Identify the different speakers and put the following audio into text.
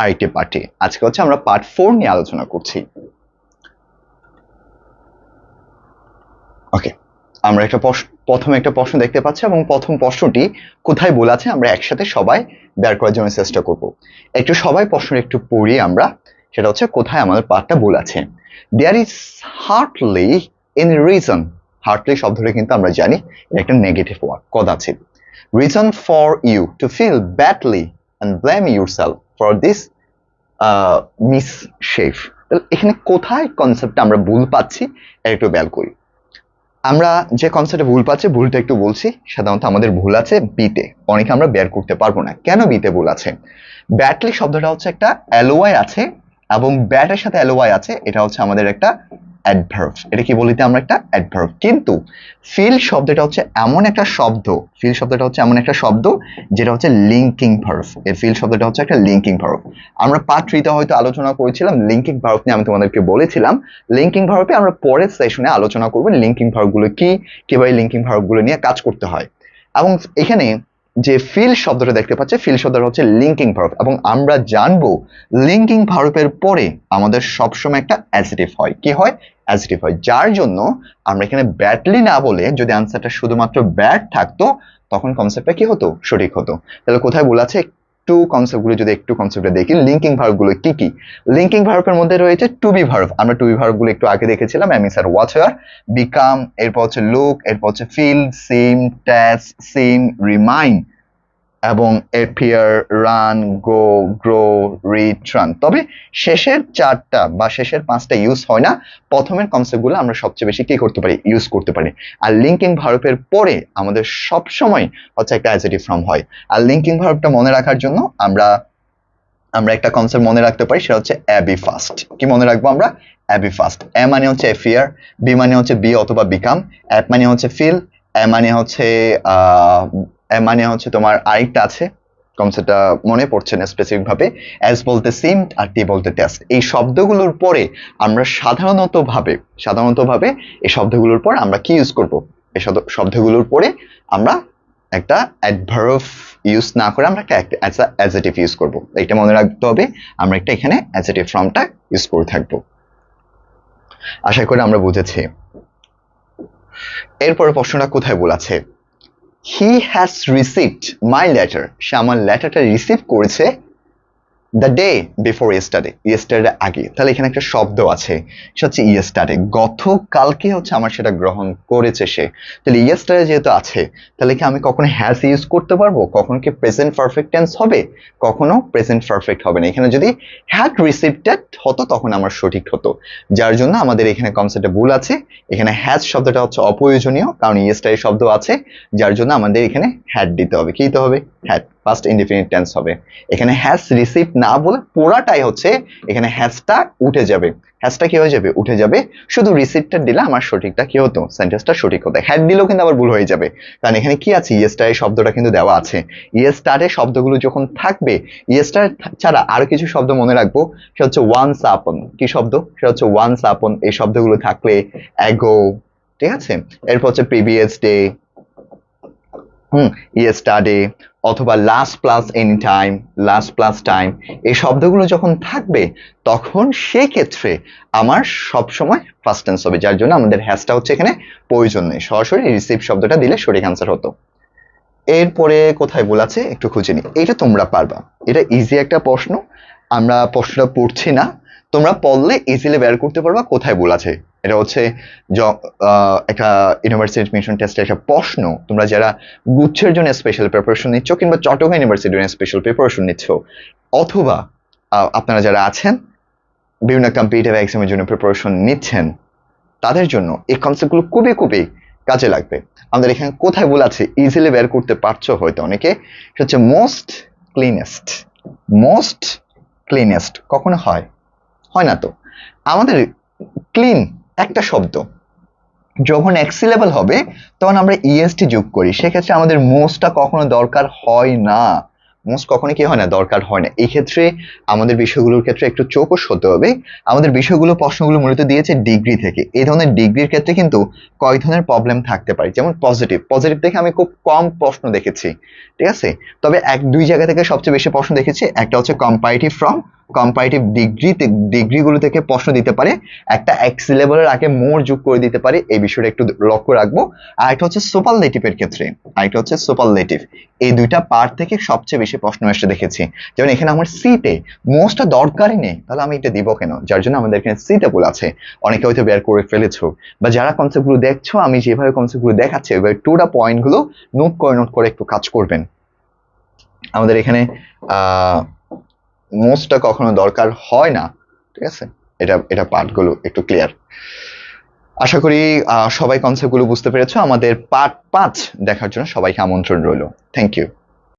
Speaker 1: আরেকটি পার্টি। আজকে হচ্ছে আমরা পার্ট ফোর নিয়ে আলোচনা করছি। ওকে আমরা একটা প্রথমে একটা প্রশ্ন দেখতে পাচ্ছি এবং প্রথম প্রশ্নটি কোথায় ভুল আছে আমরা একসাথে সবাই বের করার জন্য চেষ্টা করব। একটু সবাই প্রশ্নটা একটু পড়ি আমরা সেটা হচ্ছে কোথায় আমাদের পার্টটা ভুল আছে। There is hardly any reason hardly শব্দটা কিন্তু আমরা জানি একটা negative word কদাচিত reason for you to feel badly and blame yourself for this mischief তাহলে এখানে কোথায় কনসেপ্টটা আমরা ভুল পাচ্ছি একটু ব্যাল করি। আমরা যে কনসেপ্টে ভুল পাচ্ছি, ভুলটা একটু বলছি, সাধারণত আমাদের ভুল আছে বিতে অনেকে আমরা বের করতে পারব না। কেন বিতে ভুল আছে? ব্যাটলি শব্দটা হচ্ছে একটা অ্যালোয়াই আছে এবং ব্যাটের সাথে অ্যালোয়াই আছে, এটা হচ্ছে আমাদের একটা অ্যাডভার্ভ এটা কি বলিতে আমরা একটা অ্যাডভার্ভ কিন্তু ফিল শব্দটা হচ্ছে এমন একটা শব্দ ফিল শব্দটা হচ্ছে এমন একটা শব্দ যেটা হচ্ছে লিঙ্কিং ভার্ভ এই ফিল শব্দটা হচ্ছে একটা লিঙ্কিং ভার্ভ আমরা পার্ট থ্রিতে হয়তো আলোচনা করেছিলাম লিঙ্কিং ভার্ভ নিয়ে আমি তোমাদেরকে বলেছিলাম। লিঙ্কিং ভার্ভে আমরা পরের সেশনে আলোচনা করব লিঙ্কিং ভার্ভগুলো কি, কীভাবে লিঙ্কিং ভার্ভগুলো নিয়ে কাজ করতে হয়। এবং এখানে যে ফিল শব্দটা দেখতে পাচ্ছে ফিল শব্দটা হচ্ছে লিঙ্কিং ভার্ব এবং আমরা জানব লিঙ্কিং ভার্বের পরে আমাদের সবসময় একটা অ্যাজিটিভ হয়। কি হয়? অ্যাজিটিভ হয়। যার জন্য আমরা এখানে ব্যাটলি না বলে যদি আনসারটা শুধুমাত্র ব্যাট থাকতো, তখন কনসেপ্টটা কি হতো? সঠিক হতো। তাহলে কোথায় বলা আছে? একটু কনসেপ্টগুলো যদি একটু কনসেপ্টে দেখি লিঙ্কিং ভার্বগুলো কি কি? লিঙ্কিং ভার্বের মধ্যে রয়েছে টু বি ভার্ব আমরা টু বি ভার্বগুলো একটু আগে দেখেছিলাম, আমি স্যার ওয়াচার বিকাম এরপর হচ্ছে লুক এরপর হচ্ছে feel seem taste seem remain এবং appear run go grow read run তবে শেষের চারটা বা শেষের পাঁচটা ইউজ হয় না। প্রথমের কনসেপ্টগুলো আমরা সবচেয়ে বেশি কি করতে পারি? ইউজ করতে পারি। আর লিঙ্কিং ভার্বের পরে আমাদের সব সময় হচ্ছে একটা অ্যাজেটিভ ফর্ম হয়। আর লিঙ্কিং ভার্বটা মনে রাখার জন্য আমরা আমরা একটা কনসেপ্ট মনে রাখতে পারি, সেটা হচ্ছে অ্যাবি ফাস্ট কি মনে রাখব আমরা? অ্যাবি ফাস্ট এ মানে হচ্ছে এফিয়ার বি মানে হচ্ছে বি অথবা বিকাম অ্যাপ মানে হচ্ছে ফিল এ মানে হচ্ছে মানে হচ্ছে তোমার আরেকটা আছে কনসেপ্টটা মনে পড়ছে না স্পেসিফিক ভাবে অ্যাজ বলতে সিম আর টি বলতে টেস্ট এই শব্দগুলোর পরে আমরা সাধারণত ভাবে সাধারণত ভাবে এই শব্দগুলোর পর আমরা কি ইউজ করব? এই শব্দগুলোর পরে আমরা একটা অ্যাডভার্ভ ইউজ না করে আমরা একটা অ্যাজেটিভ ইউজ করব। এটা মনে রাখতে হবে, আমরা একটা এখানে অ্যাজেটিভ ফর্মটা ইউজ করে থাকব। আশা করি আমরা বুঝেছি। এরপরে প্রশ্নটা কোথায় বলাছে? He has received my letter সে আমার লেটারটা রিসিভ করেছে the day before yesterday yesterday আগে। তাহলে এখানে একটা শব্দ আছে। সেটা হচ্ছে ইয়েস্টারডে গতকালকে হচ্ছে আমার সেটা গ্রহণ করেছে সে। তাহলে ইয়েস্টারডে যেহেতু আছে, তাহলে কি আমি কখনো হ্যাজ ইউজ করতে পারব? কখনো কি প্রেজেন্ট পারফেক্ট টেন্স হবে? কখনো প্রেজেন্ট পারফেক্ট হবে না। এখানে যদি হ্যাড রিসিপ্টেড হতো, তখন আমার সঠিক হতো। যার জন্য আমাদের এখানে কনসেপ্টে ভুল আছে। এখানে হ্যাজ শব্দটা হচ্ছে অপ্রয়োজনীয়, কারণ ইয়েস্টারের শব্দ আছে। যার জন্য আমাদের এখানে হ্যাড দিতে হবে। কি দিতে হবে? হ্যাড ফার্স্ট ইনডিফিনিট টেন্স হবে। এখানে হ্যাজ রিসিভ না বলে পুরাটাই হচ্ছে এখানে হ্যাজটা উঠে যাবে। হ্যাজটা কি হয়ে যাবে? উঠে যাবে। শুধু রিসিভটা দিলে আমার সঠিকটা কি হতো? সেন্টেন্সটা সঠিক হতো। হ্যাড দিলেও কিন্তু আবার ভুল হয়ে যাবে। কারণ এখানে কি আছে? ইয়েস্টার শব্দটা কিন্তু দেওয়া আছে। ইয়েস্টারে শব্দগুলো যখন থাকবে ইয়েস্টার ছাড়া আরও কিছু শব্দ মনে রাখব? সে হচ্ছে ওয়ান্স আপন কি শব্দ? সেটা হচ্ছে ওয়ান্স আপন এই শব্দগুলো থাকলে অ্যাগো ঠিক আছে? এরপর হচ্ছে প্রিভিয়াস ডে হুম ইয়েস্টারডে অথবা last plus any time last plus time এই শব্দগুলো যখন থাকবে, তখন সেক্ষেত্রে আমার সব সময় ফার্স্ট টেন্স হবে, যার জন্য আমাদের হ্যাশটা হচ্ছে এখানে প্রয়োজন নেই। সরাসরি রিসিভ শব্দটা দিলে সঠিক অ্যান্সার হতো। এরপরে কোথায় বলাছে একটু খুঁজে নি এটা তোমরা পারবা। এটা ইজি একটা প্রশ্ন। আমরা প্রশ্নটা পড়ছি না। তোমরা পড়লে ইজিলি বের করতে পারবা কোথায় বলাছে এটা হচ্ছে একটা ইউনিভার্সিটি মিশন টেস্টের একটা প্রশ্ন। তোমরা যারা গুচ্ছের জন্য স্পেশাল প্রিপারেশন নিচ্ছ কিংবা চট্টগ্রাম ইউনিভার্সিটির জন্য স্পেশাল প্রিপারেশন নিচ্ছ, অথবা আপনারা যারা আছেন, বিভিন্ন কম্পিটিটিভ এক্সামের জন্য প্রিপারেশন নিচ্ছেন, তাদের জন্য এই কনসেপ্টগুলো খুবই খুবই কাজে লাগবে। আমাদের এখানে কোথায় বলাছে ইজিলি বের করতে পারছ হয়তো অনেকে। সেটা হচ্ছে মোস্ট ক্লিনেস্ট মোস্ট ক্লিনেস্ট কখনো হয়? হয় না তো? আমাদের ক্লিন একটা শব্দ। যখন এক্সিলেবল হবে, তখন আমরা ইএসটি যোগ করি। সেক্ষেত্রে আমাদের মোস্টটা কখনো দরকার হয় না। মোস্ট কখনো কি হয় না, দরকার হয় না। এই ক্ষেত্রে আমাদের বিষয়গুলোর ক্ষেত্রে একটু চৌকস হতে হবে। আমাদের বিষয়গুলো, প্রশ্নগুলো মূলত দিয়েছে ডিগ্রি থেকে। এই ধরনের ডিগ্রির ক্ষেত্রে কিন্তু কয়েক ধরনের প্রবলেম থাকতে পারে। যেমন পজিটিভ পজিটিভ থেকে আমি খুব কম প্রশ্ন দেখেছি। ঠিক আছে? তবে এক, দুই জায়গা থেকে সবচেয়ে বেশি প্রশ্ন দেখেছি। একটা হচ্ছে কম্পারেটিভ ফ্রম কম্পারেটিভ ডিগ্রি ডিগ্রিগুলো থেকে প্রশ্ন দিতে পারে। একটা এক্স লেভেলের আগে মোর যোগ করে দিতে পারে। এই বিষয়টা একটু লক্ষ্য রাখব। আর একটা হচ্ছে সুপারলেটিভের ক্ষেত্রে। আর একটা হচ্ছে সুপারলেটিভ এই দুইটা পার্ট থেকে সবচেয়ে বেশি প্রশ্ন এসে দেখেছি। যেমন এখানে আমার সিতে মোস্টটা দরকারই নেই। তাহলে আমি এটা দিব কেন? যার জন্য আমাদের এখানে সিতে বলে আছে। অনেকে হয়তো বের করে ফেলেছো। বা যারা কনসেপ্টগুলো দেখছ, আমি যেভাবে কনসেপ্টগুলো দেখাচ্ছি, ওইভাবে টুটা পয়েন্টগুলো নোট করে নোট করে একটু কাজ করবেন। আমাদের এখানে, আহ মোস্টটা কখনো দরকার হয় না, ঠিক আছে? এটা এটা পার্টগুলো একটু ক্লিয়ার আশা করি সবাই কনসেপ্টগুলো বুঝতে পেরেছ। আমাদের পার্ট পাঁচ দেখার জন্য সবাইকে আমন্ত্রণ রইল। Thank you